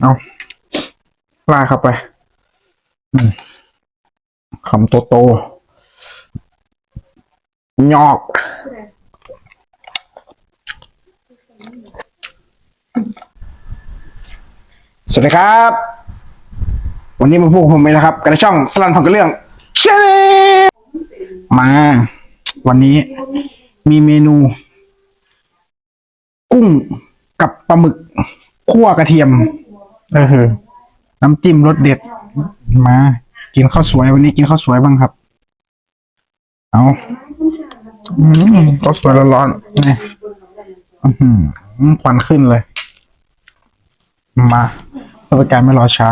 เอาลากเข้าไปคำโตโตๆยอกสวัสดีครับ วันนี้มาพบกับผมเองนะครับกับช่องสลันทองกระเรื่องเชนมา วันนี้มีเมนู กุ้งกับปลาหมึกคั่วกระเทียม เออน้ำจิ้มรสเด็ด มา กินข้าวสวยวันนี้กินข้าวสวยบ้างครับ เอาอืมข้าวสวยร้อนๆนี่อื้อหือควันขึ้นเลย มาเพื่อเป็นการไม่รอช้า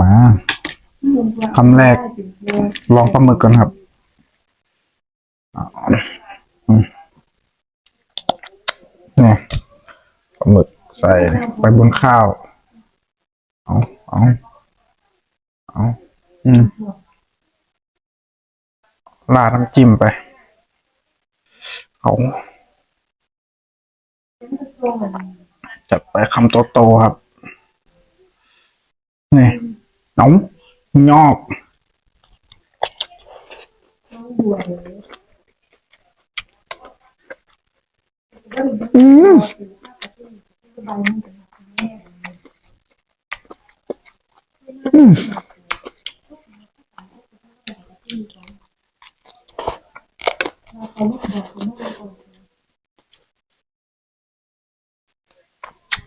มาคำแรก ลองปลาหมึกก่อนครับเอาอืมนี่ปลาหมึก ใส่ไปบนข้าว เอาเอาเอาอืมลาดน้ำจิ้มไป เอาจัดไปคำโตๆครับ นี่น้องยอกอืม อืม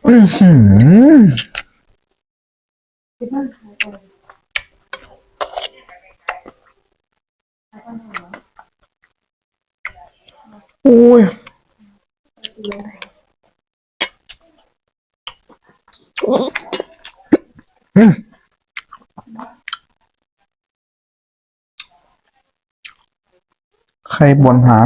อือหือโอ้ย อืม ใครบ่นหา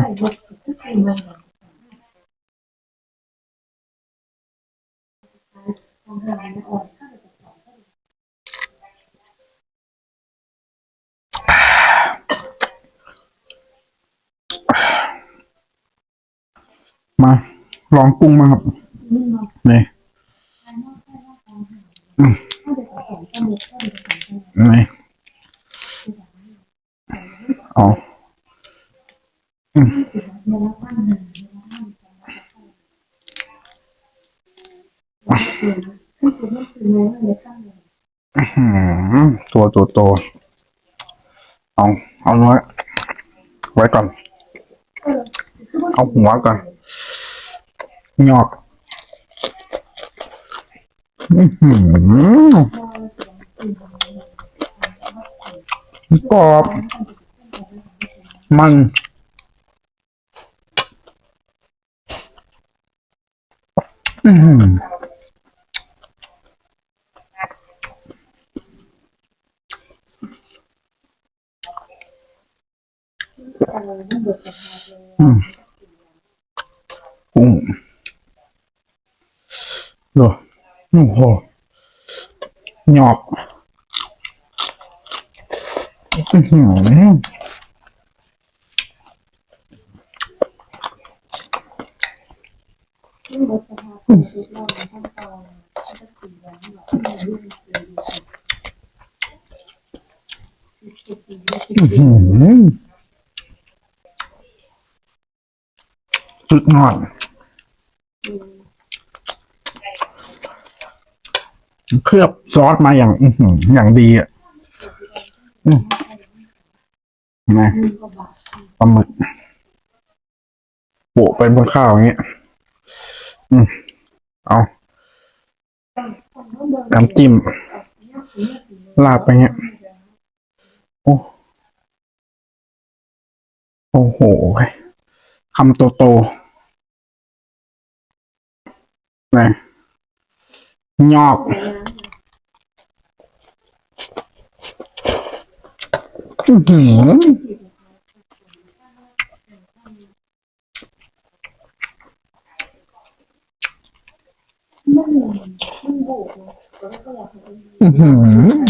มา ลองกุ้งมาครับนี่ อืมนี่เอาอืมอื้อหือตัวตัวโตเอาเอาไว้ไว้ก่อนเอาหัวก่อนหยอกอื้อหือ กรอบ มันอืมหืออืมกุ้งดู โอ้โหหยอกอื้อหืออื้อหือสุดยอด เคลือบซอสมาอย่างออย่างดีอะนะปลาหมึกโปะไปบนข้าวอย่างเงี้ยอืมเอาน้ำจิ้มลาดไปเงี้ย โอ้โอ้โหคำโตโตๆนะยอก อื้อ หืออื้อหือ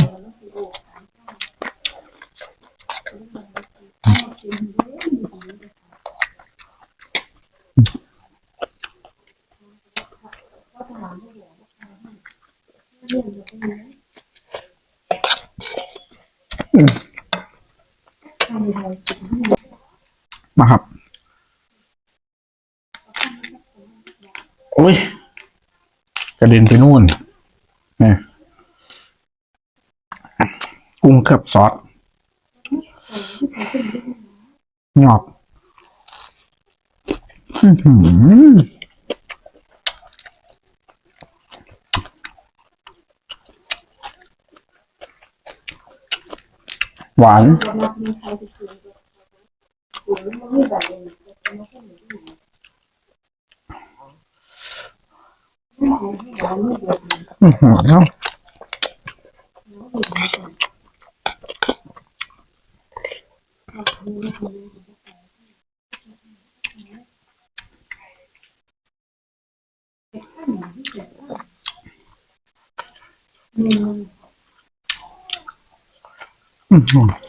อืม มาครับ โอ้ย กระเด็นไปนู่นเนี่ยกุ้งเคลือบซอสหยอบอื้อหือหวาน อื้อหืออื้อหือ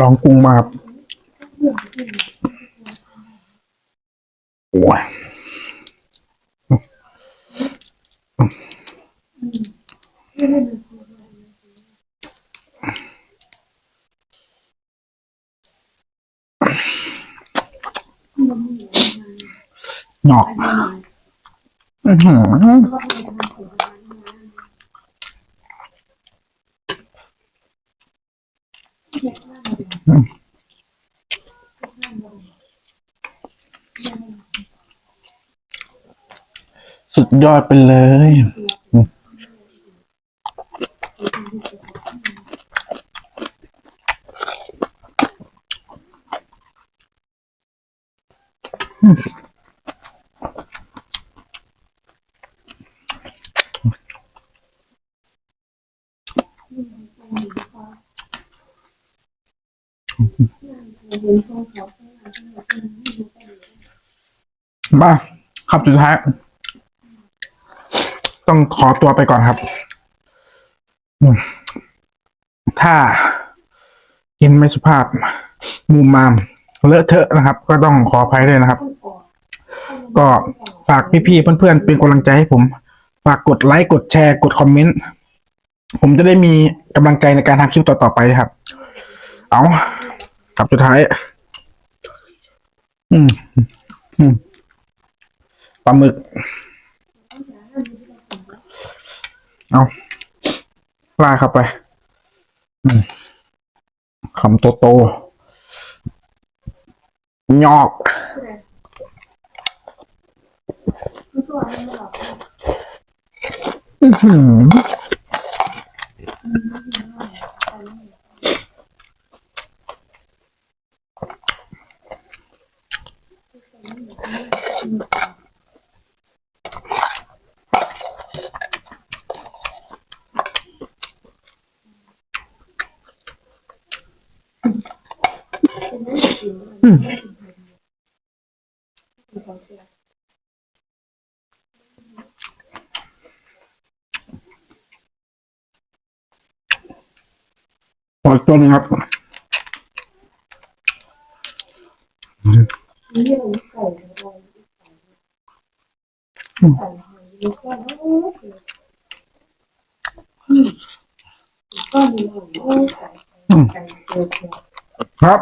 ลองกุ้งมาครับโอ้ยหยอกอื้อหือ สุดยอดไปเลย มาคำสุดท้าย ต้องขอตัวไปก่อนครับ ถ้ากินไม่สุภาพมุมามเลอะเทอะนะครับ ก็ต้องขออภัยด้วยนะครับ ก็ฝากพี่ๆเพื่อนๆเป็นกำลังใจให้ผม ฝากกดไลค์กดแชร์กดคอมเมนต์ผมจะได้มีกำลังใจในการทำคลิปต่อๆไปครับ เอาคำสุดท้าย อืมอืมปลาหมึก เอาลาเข้าไป อืมคำโตโตๆยอก อื้อหืออืม ขอตัวนึงครับค รับ